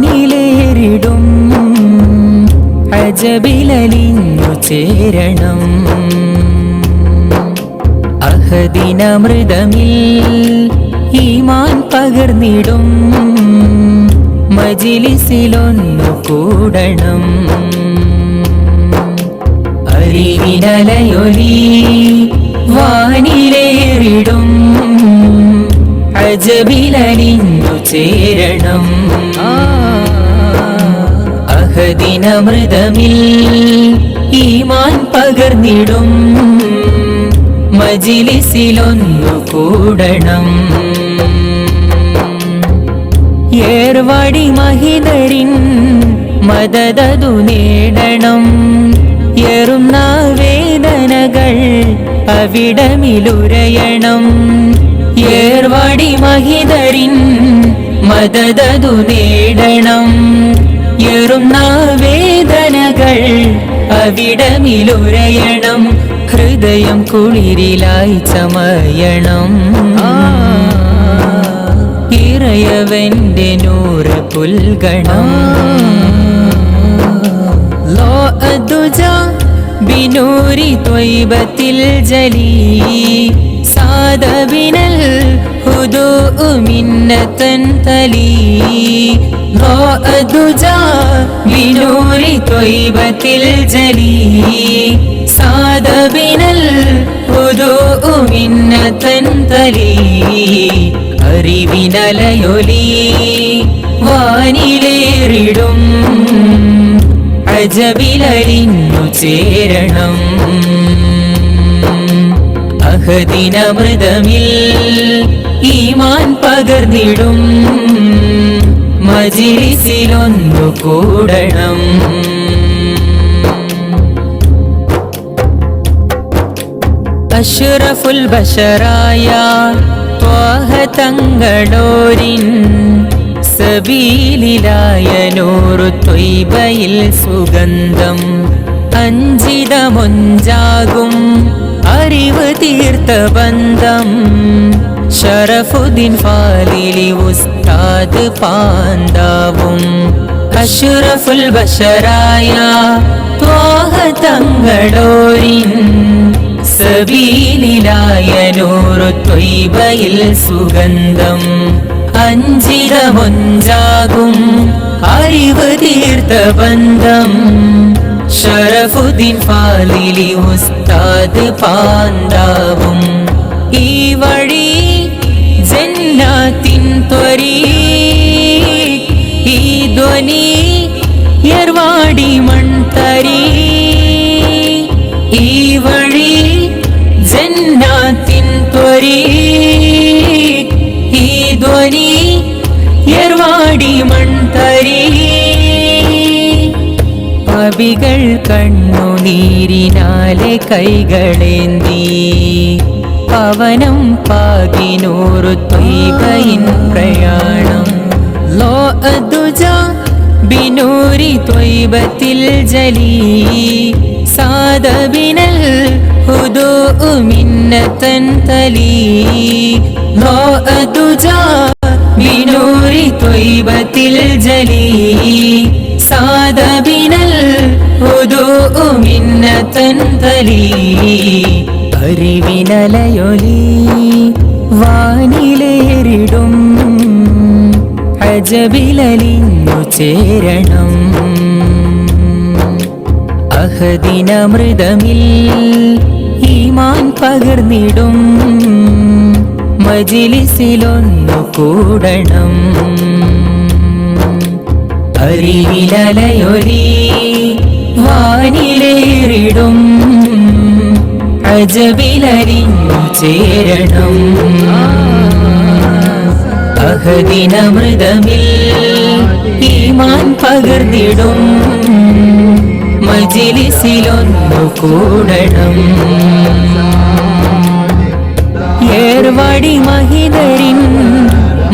വാനിലേറിടും അജബിലലിഞ്ഞു ചേരണം. അഹദിനമൃതമിൽ ഈമാൻ പകർന്നിടും. മജിലിസിലൊന്നു കൂടണം. അരിവിനലയൊലി വാനിലേറിടും. അജബിലലിഞ്ഞു ചേരണം. അഹദിനമൃതമിൽ ഈമാൻ പകർന്നിടും. മജിലിസിലൊന്നു കൂടണം. ഏർവാടി മഹിതരിൻ മദതതു നേടണം. ഏറുന്ന വേദനകൾ അവിടമിലുരയണം. ഏർവാടി മഹിതരിൻ മദതതു നേടണം. ഏറുന്ന വേദനകൾ അവിടമിലുരയണം. ഹൃദയം കുളിരിലായി ചമയണം. ഇറയവന്റെ നൂറ് പുൽഗണം. ലോ അതുജ ബിനൂരി ത്വൈബത്തിൽ ജലി. സാധവിനൽ ഹുദോ ഹുദു മിന്നത്തൻ തലി. ബിനൂരി ത്വയ്ബത്തിൽ ജലി സാദ ബിനൽ ഹുദു മിന്നത്തൻ തലി അറിവിനലയൊലി വാനിലേറിടും അജബിലലിഞ്ഞു ചേരണം അഹദിനമൃതമിൽ ഈമാൻ പകർന്നിടും മജിലിസിലൊന്നു കൂടണം. അഷുറഫുൽ ബഷറായ ത്വാഹ തങ്ങളോരിൻ സബീലിലായ നൂറു ത്വയ്ബയിൽ സുഗന്ധം അഞ്ചിതമൊഞ്ചാകും അറിവ് തീർത്ത ബന്ധം ഷറഫുദ്ദീൻ ഫാലിലി ഉസ്താദ് പാന്താവും അഷ്റഫുൽ ബഷറായ ത്വാഹ തങ്ങളോരിൻ സബീലിലായ നൂറു ത്വയ്ബയിൽ സുഗന്ധം അഞ്ചിതമൊഞ്ചാകും അറിവ് തീർത്ത ബന്ധം ഷറഫുദ്ദീൻ ഫാലിലി ഉസ്താദ് പാന്താവും ഈ വഴി ईश्वरी ही ध्वनी எர்வாடி மண் தரி ஈவழி ஜென்னாத்தின் துவரி. ஈதுவனி எர்வாடி மண் தரி பவிகள் கண்ணு நீரினாலே கைகளேந்தி. പവനം പാകിനൂറു ത്വയ്ബയിൻ പ്രയാണം. ലോ അദുജ ബിനൂരി ത്വയ്ബത്തിൽ ജലി. സാദ ബിനൽ ഹുദു മിന്നത്തൻ തലി. ലോ അദുജ ബിനൂരി ത്വയ്ബത്തിൽ ജലി. സാദ ബിനൽ ഹുദു മിന്നത്തൻ തലി. അറിവിനലയൊലി വാനിലേറിടും. അജബിലലിഞ്ഞു ചേരണം. അഹദിനമൃതമിൽ ഈമാൻ പകർന്നിടും. മജിലിസിലൊന്നു കൂടണം. അറിവിലലയൊലി വാനിലേറിടും. അജബിലരിഞ്ഞു ചേരണം. അഹദിനമൃതമിൽ ഈമാൻ പകർന്നിടും. മജിലിസിലൊന്നു കൂടണം. ഏർവാടി മഹിതരി